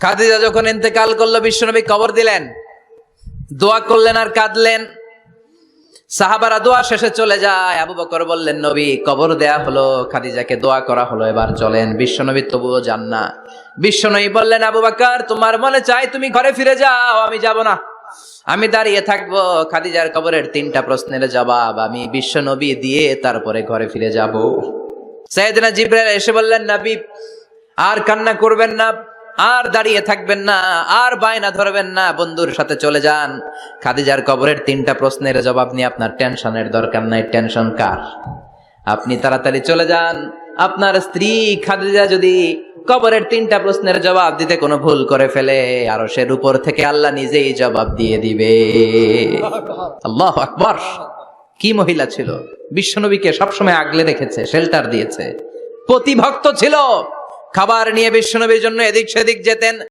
খাদিজা যখন ইন্তেকাল করল, বিশ্বনবী কবর দিলেন। দোয়া করলেন আর কাঁদলেন। সাহাবারা দোয়া শেষে চলে যায়। আবু বকর বললেন, নবী, কবর দেয়া হলো, খাদিজাকে দোয়া করা হলো, এবার চলেন। বিশ্বনবী তবুও যান না। বিশ্বনবী বললেন, আবু বকর, তোমার মনে চাই তুমি ঘরে ফিরে যাও, আমি যাব না। আমি দাঁড়িয়ে থাকব। খাদিজার কবরের তিনটা প্রশ্নের জবাব আমি বিশ্বনবী দিয়ে তারপরে ঘরে ফিরে যাব। সাইয়েদনা জিব্রাইল এসে বললেন, নবী, আর কান্না করবেন না। আর দাঁড়িয়ে থাকবেন না, আর বায়না ধরবেন না, বন্ধুর সাথে চলে যান। খাদিজার কবরের তিনটা প্রশ্নের জবাব নিয়ে আপনার টেনশনের দরকার নাই, টেনশন কার? আপনি তাড়াতাড়ি চলে যান। আপনার স্ত্রী খাদিজা যদি কবরের তিনটা প্রশ্নের জবাব দিতে কোনো ভুল করে ফেলে আর সের উপর থেকে আল্লাহ নিজেই জবাব দিয়ে দিবে। আল্লাহ আকবর। কি মহিলা ছিল? বিশ্বনবীকে সবসময় আগলে রেখেছে শেল্টার দিয়েছে। প্রতিভক্ত ছিল। খাবার নিয়ে বিশ্বনবীর জন্য এদিক সেদিক যেতেন।